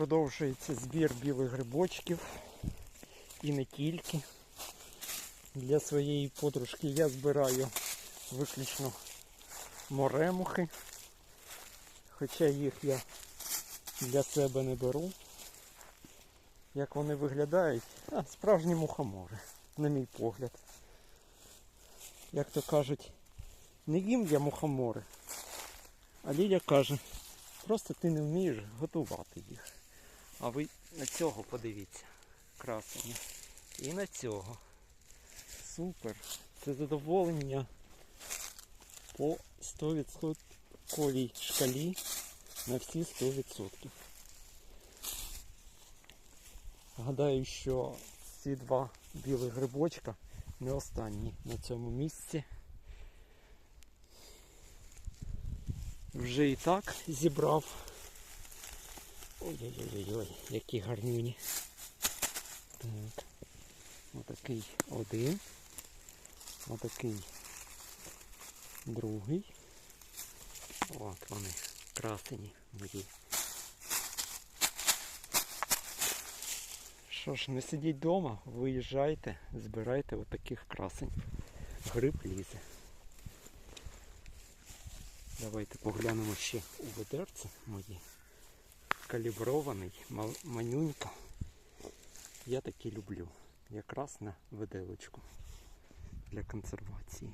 Продовжується збір білих грибочків і не тільки. Для своєї подружки я збираю виключно моремухи. Хоча їх я для себе не беру. Як вони виглядають? А, справжні мухомори, на мій погляд. Як то кажуть, не їм я мухомори. А Ліля каже, просто ти не вмієш готувати їх. А ви на цього подивіться. Красені. І на цього. Супер. Це задоволення по 100% колій шкалі на всі 100%. Гадаю, що ці два білих грибочка не останні на цьому місці. Вже і так зібрав. Ой-ой-ой, які гарнюні. Так. Отакий один. Отакий другий. От вони, красені мої. Що ж, не сидіть вдома, виїжджайте, збирайте отаких красень. Гриб лізе. Давайте поглянемо ще у ведерце мої. Калібрований, манюнька. Я такі люблю. Якраз на виделочку для консервації.